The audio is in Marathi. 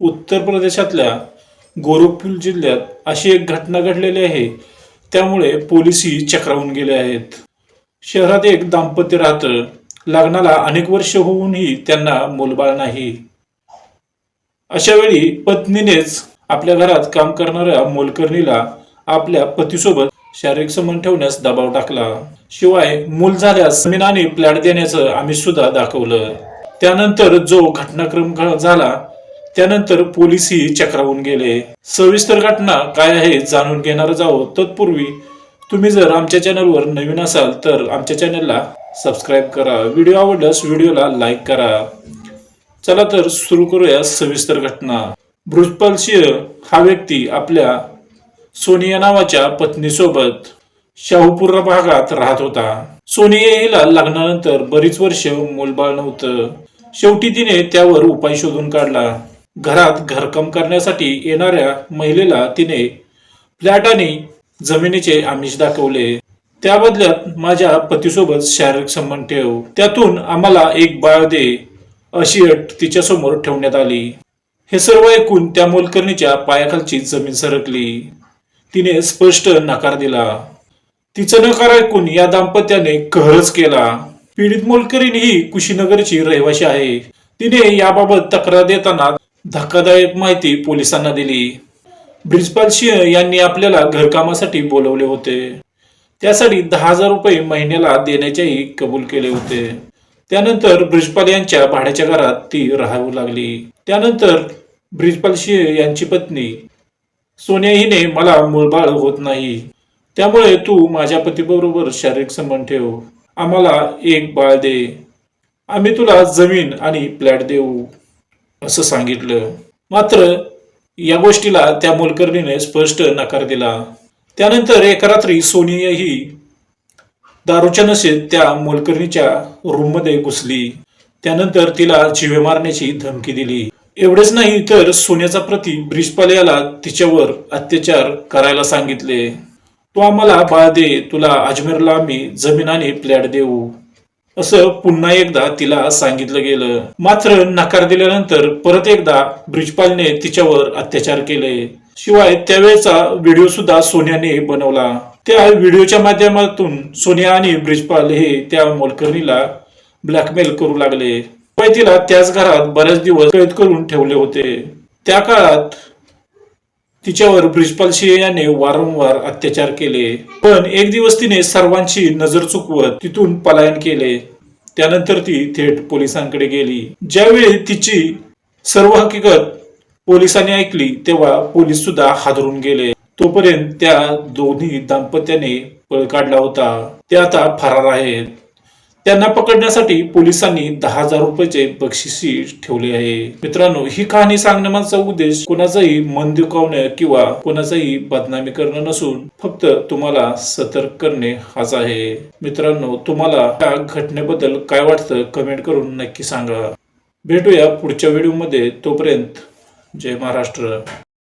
उत्तर प्रदेशातल्या गोरखपूर जिल्ह्यात अशी एक घटना घडलेली आहे. त्यामुळे पोलिसही चक्रावून गेले आहेत. शहरात एक दाम्पत्य राहतं. लग्नाला अनेक वर्ष होऊनही त्यांना मोलबाळ नाही. अशा वेळी पत्नीनेच आपल्या घरात काम करणाऱ्या मोलकर्णीला आपल्या पतीसोबत शारीरिक संबंध ठेवण्यास दबाव टाकला. शिवाय मूल झाल्यास जमीन आणि प्लॅट देण्याचं आम्ही सुद्धा दाखवलं. त्यानंतर जो घटनाक्रम झाला त्यानंतर पोलीसही चक्रावून गेले. सविस्तर घटना काय आहे जाणून घेणार आहोत. तत्पूर्वी तुम्ही जर आमच्या चॅनलवर नवीन असाल तर आमच्या चॅनलला सबस्क्राईब करा. व्हिडिओ आवडल्यास व्हिडिओला लाईक करा. चला तर सुरू करूया सविस्तर घटना. बृजपाल सिंह हा व्यक्ती आपल्या सोनिया नावाच्या पत्नीसोबत शाहूपुरा भागात राहत होता. सोनिया हिला लग्नानंतर बरीच वर्ष मूलबाळ नव्हतं. शेवटी तिने त्यावर उपाय शोधून काढला. घरात घरकाम करण्यासाठी येणाऱ्या महिलेला तिने फ्लॅट आणि जमिनीचे आमिष दाखवले. त्या बदल्यात माझ्या पतीसोबत शारीरिक संबंध ठेव. त्यातून आम्हाला एक बाळ दे अशी अट तिच्यासमोर ठेवण्यात आली. हे सर्व ऐकून त्या मोलकर्णीच्या पायाखालची जमीन सरकली. तिने स्पष्ट नकार दिला. तिचा नकार ऐकून या दाम्पत्याने कहरच केला. पीडित मोलकरीण ही कुशीनगरची रहिवाशी आहे. तिने याबाबत तक्रार देताना धक्कादायक माहिती पोलिसांना दिली. ब्रिजपाल सिंह यांनी आपल्याला घरकामासाठी बोलवले होते. त्यासाठी दहा हजार रुपये महिन्याला देण्याचेही कबूल केले होते. त्यानंतर ब्रिजपाल यांच्या भाड्याच्या घरात ती राहू लागली. त्यानंतर ब्रिजपाल सिंह यांची पत्नी सोनिया हिने मला मुळबाळ होत नाही. त्यामुळे तू माझ्या पतीबरोबर शारीरिक संबंध ठेव. आम्हाला एक बाळ दे. आम्ही तुला जमीन आणि फ्लॅट देऊ. असं सांगितलं. मात्र या गोष्टीला त्या मोलकर्णीने स्पष्ट नकार दिला. त्यानंतर एका रात्री सोनियाही दारूच्या नशेत त्या मोलकर्णीच्या रूममध्ये घुसली. त्यानंतर तिला जिवे मारण्याची धमकी दिली. एवढेच नाही तर सोन्याचा प्रती ब्रिजपाल याला तिच्यावर अत्याचार करायला सांगितले. तू आम्हाला बाळ दे तुला अजमेरला आम्ही जमीन आणि फ्लॅट देऊ. असं पुन्हा एकदा तिला सांगितलं गेलं. मात्र नकार दिल्यानंतर परत एकदा ब्रिजपालने तिच्यावर अत्याचार केले. शिवाय त्यावेळेचा व्हिडिओ सुद्धा सोन्याने बनवला. त्या व्हिडिओच्या माध्यमातून सोनिया आणि ब्रिजपाल हे त्या मोलकर्णीला ब्लॅकमेल करू लागले. तिला त्याच घरात बरेच दिवस कैद करून ठेवले होते. त्या काळात तिच्यावर ब्रिजपाल सिंह याने वारंवार अत्याचार केले. पण एक दिवस तिने सर्वांची नजर चुकवत तिथून पलायन केले. त्यानंतर ती थेट पोलिसांकडे गेली. ज्यावेळी तिची सर्व हकीकत पोलिसांनी ऐकली तेव्हा पोलीस सुद्धा हादरून गेले. तोपर्यंत त्या दोन्ही दाम्पत्याने पळ काढला होता. ते आता फरार आहेत. त्यांना पकडण्यासाठी पोलिसांनी दहा हजार रुपयाचे बक्षिसी ठेवले आहे. मित्रांनो ही कहाणी सांगण्याचा उद्देश कोणाचाही मन दुखावणं किंवा कोणाचाही बदनामी करणं नसून फक्त तुम्हाला सतर्क करणे हाच आहे. मित्रांनो तुम्हाला या घटनेबद्दल काय वाटतं कमेंट करून नक्की सांगा. भेटूया पुढच्या व्हिडिओमध्ये. तोपर्यंत जय महाराष्ट्र.